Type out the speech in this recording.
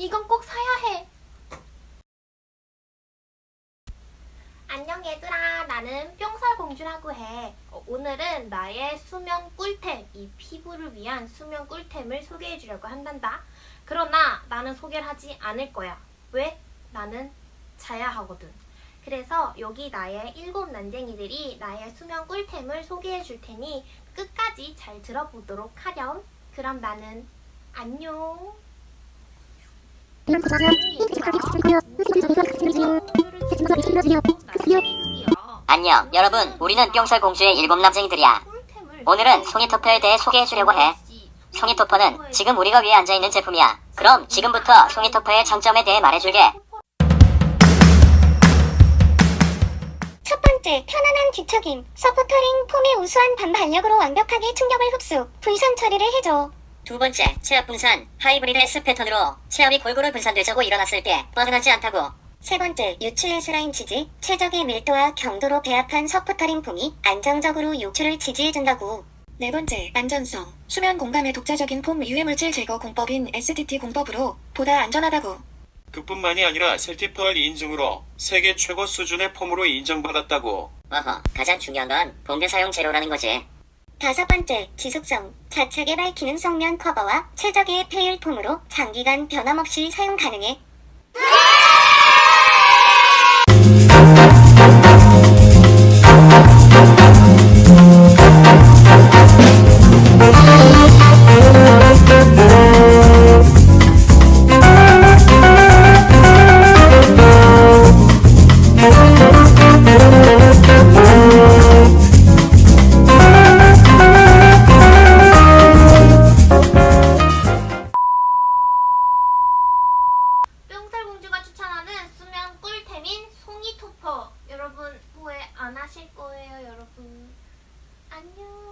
이건 꼭 사야 해. 안녕 얘들아, 나는 뿅살공주라고 해. 어, 오늘은 나의 수면 꿀템, 이 피부를 위한 수면 꿀템을 소개해 주려고 한단다. 그러나 나는 소개를 하지 않을 거야. 왜? 나는 자야 하거든. 그래서 여기 나의 일곱 난쟁이들이 나의 수면 꿀템을 소개해 줄 테니 끝까지 잘 들어보도록 하렴. 그럼 나는 안녕. 안녕, 여러분. 우리는 뿅살 공주의 일곱 남쟁이들이야. 오늘은 송이토퍼에 대해 소개해주려고 해. 송이토퍼는 지금 우리가 위에 앉아있는 제품이야. 그럼 지금부터 송이토퍼의 장점에 대해 말해줄게. 첫 번째, 편안한 뒤척임. 서포터링 폼의 우수한 반발력으로 완벽하게 충격을 흡수, 분산 처리를 해줘. 두 번째, 체압 분산. 하이브리드 S 패턴으로 체압이 골고루 분산되자고 일어났을 때 뻐근하지 않다고. 세 번째, 유출의 슬라임 치지. 최적의 밀도와 경도로 배합한 서포터링 폼이 안정적으로 요출을 지지해준다고. 네 번째, 안전성. 수면 공간의 독자적인 폼 유해물질 제거 공법인 STT 공법으로 보다 안전하다고. 그뿐만이 아니라 셀티펄 인증으로 세계 최고 수준의 폼으로 인정받았다고. 어허, 가장 중요한 건 붕대 사용 제로라는 거지. 다섯 번째, 지속성. 자체 개발 기능 성면 커버와 최적의 페일 폼으로 장기간 변함없이 사용 가능해. 송이토퍼. 여러분 후회 안 하실 거예요, 여러분. 안녕.